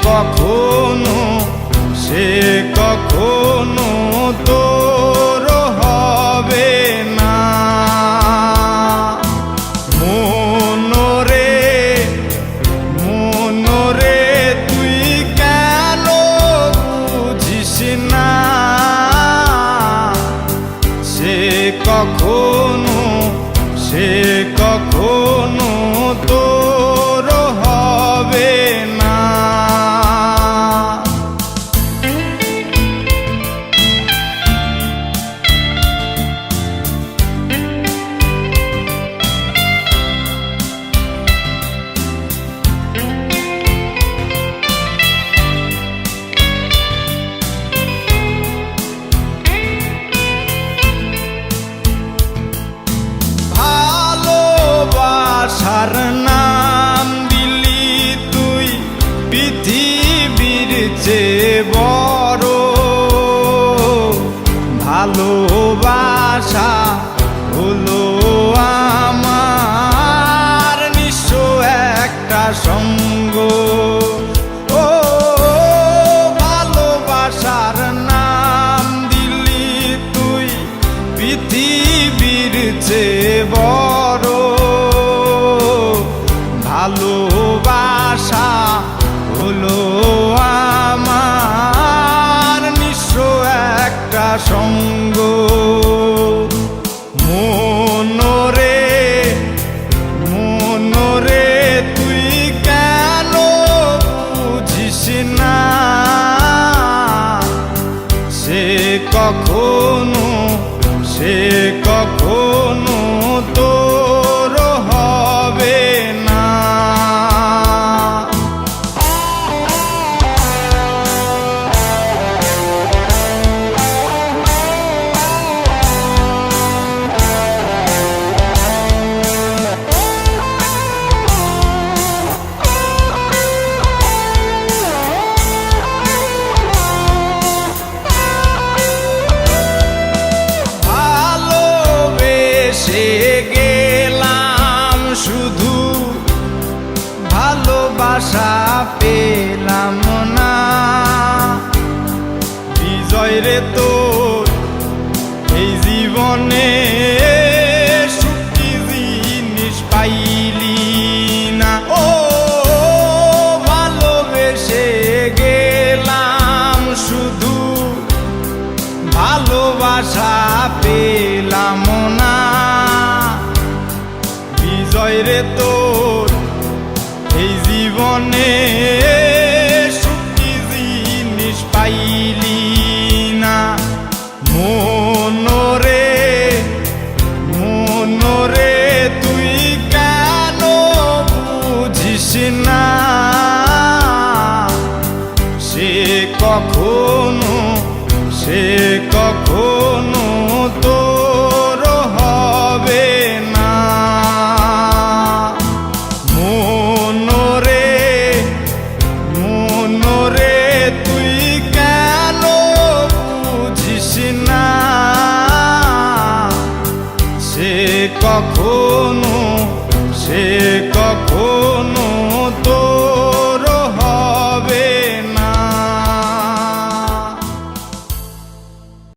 কখনো সে কখনো তো ভালোবাসা হলো আমার নিশ্চ একটা সঙ্গ। ও ভালোবাসার নাম দিলি তুই পৃথিবীর চেয়ে বড়। se ভালোবাসা পেলাম না। বিজয় রে তোর এই জীবনে কখনো সে কখনো তো